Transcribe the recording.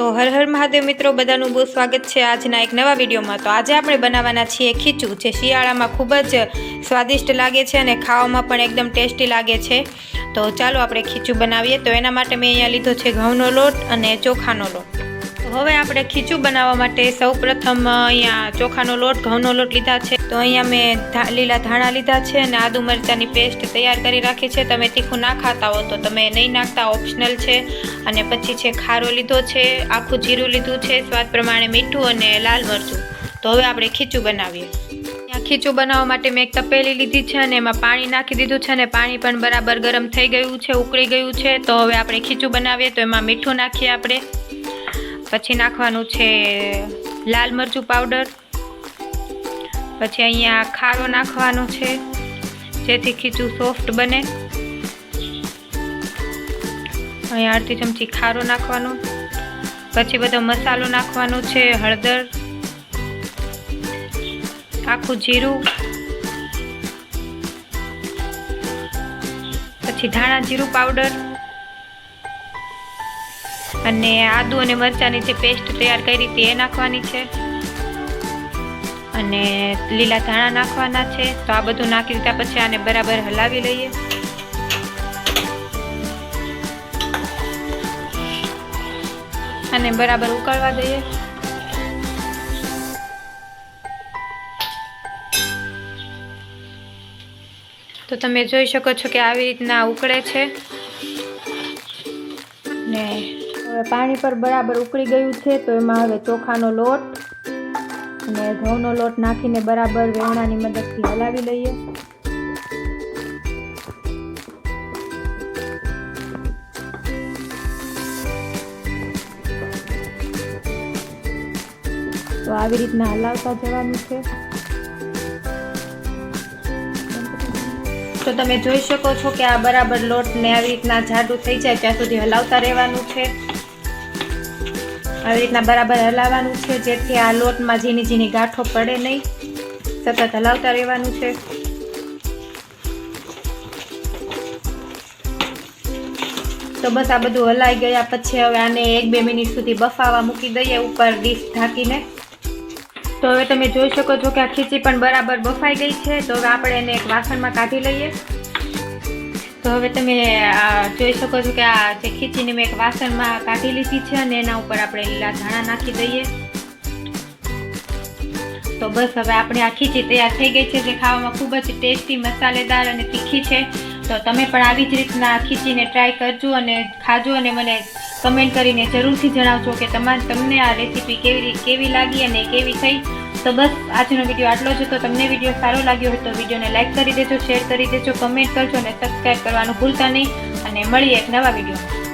તો હર હર મહાદેવ મિત્રો, બધાનું બહુ સ્વાગત છે આજના એક નવા વિડીયોમાં. તો આજે આપણે બનાવવાના છીએ ખીચું, જે શિયાળામાં ખૂબ જ સ્વાદિષ્ટ લાગે છે અને ખાવામાં પણ એકદમ ટેસ્ટી લાગે છે. તો ચાલો આપણે ખીચું બનાવીએ. તો એના માટે મેં અહીંયા લીધો છે ઘઉંનો લોટ અને ચોખાનો લોટ. હવે આપણે ખીચું બનાવવા માટે સૌ પ્રથમ અહીંયા ચોખાનો લોટ, ઘઉંનો લોટ લીધા છે. તો અહીંયા મેં લીલા ધાણા લીધા છે અને આદુ મરચાંની પેસ્ટ તૈયાર કરી રાખી છે. તમે તીખું ના ખાતા હો તો તમે નહીં નાખતા, ઓપ્શનલ છે. અને પછી છે ખારો લીધો છે, આખું જીરું લીધું છે, સ્વાદ પ્રમાણે મીઠું અને લાલ મરચું. તો હવે આપણે ખીચું બનાવીએ. ખીચું બનાવવા માટે મેં એક તપેલી લીધી છે અને એમાં પાણી નાખી દીધું છે અને પાણી પણ બરાબર ગરમ થઈ ગયું છે, ઉકળી ગયું છે. તો હવે આપણે ખીચું બનાવીએ તો એમાં મીઠું નાખીએ આપણે. પછી નાખવાનું છે લાલ મરચું પાવડર પછી અહીંયા ખારો નાખવાનો છે, જેથી ખીચું સોફ્ટ બને. અહીંયા અડધી ચમચી ખારો નાખવાનો. પછી બધો મસાલો નાખવાનો છે, હળદર, આખું જીરું. પછી ધાણા જીરું પાવડર અને આદુ અને મરચાંની જે પેસ્ટ તૈયાર કરી હતી એ નાખવાની છે. અને લીલા ધાણા નાખવાના છે. તો આ બધું નાખી દીધા પછી આને બરાબર હલાવી લઈએ. અને બરાબર ઉકળવા દઈએ. તો તમે જોઈ શકો છો કે આવી રીતના ઉકળે છે. ને હવે પાણી પર બરાબર ઉકળી ગયું છે, તો એમાં હવે ચોખાનો લોટ અને ઘઉંનો લોટ નાખીને બરાબર વેવણાની મદદથી હલાવી લઈએ. તો આવી રીતના હલાવતા જવાનું છે. તો તમે જોઈ શકો છો કે આ બરાબર લોટને આવી રીતના જાડું થઈ જાય, ત્યાં સુધી હલાવતા રહેવાનું છે. આવી રીતના બરાબર હલાવવાનું છે, જેથી આ લોટમાં ઝીણી ઝીણી ગાંઠો પડે નહીં. સતત હલાવતા રહેવાનું છે. તો બસ આ બધું હલાઈ ગયા પછી હવે આને એક બે મિનિટ સુધી બફાવા મૂકી દઈએ ઉપર ડીશ ઢાંકીને. તો હવે તમે જોઈ શકો છો કે આ ખીચી પણ બરાબર બફાઈ ગઈ છે. તો હવે આપણે એને એક વાસણમાં કાઢી લઈએ. તો હવે તમે, આ, જોઈ શકો છો કે આ જે ખીચીને મેં એક વાસણમાં કાઢી લીધી છે અને એના ઉપર આપણે લીલા ધાણા નાખી દઈએ. તો બસ હવે આપણે આ ખીચી તૈયાર થઈ ગઈ છે, જે ખાવામાં ખૂબ જ ટેસ્ટી, મસાલેદાર અને તીખી છે. તો તમે પણ આવી જ રીતના ખીચીને ટ્રાય કરજો અને ખાજો અને મને કમેન્ટ કરીને જરૂરથી જણાવજો કે તમારે તમને આ રેસીપી કેવી કેવી લાગી અને કેવી થઈ. તો બસ, આજનો વીડિયો આટલો જ હતો. તમને વીડિયો સારો લાગ્યો હોય તો વિડીયોને લાઈક કરી દેજો શેર કરી દેજો કમેન્ટ કરજો અને સબસ્ક્રાઈબ કરવાનું ભૂલતા નહીં. અને મળીએ એક નવા વીડિયો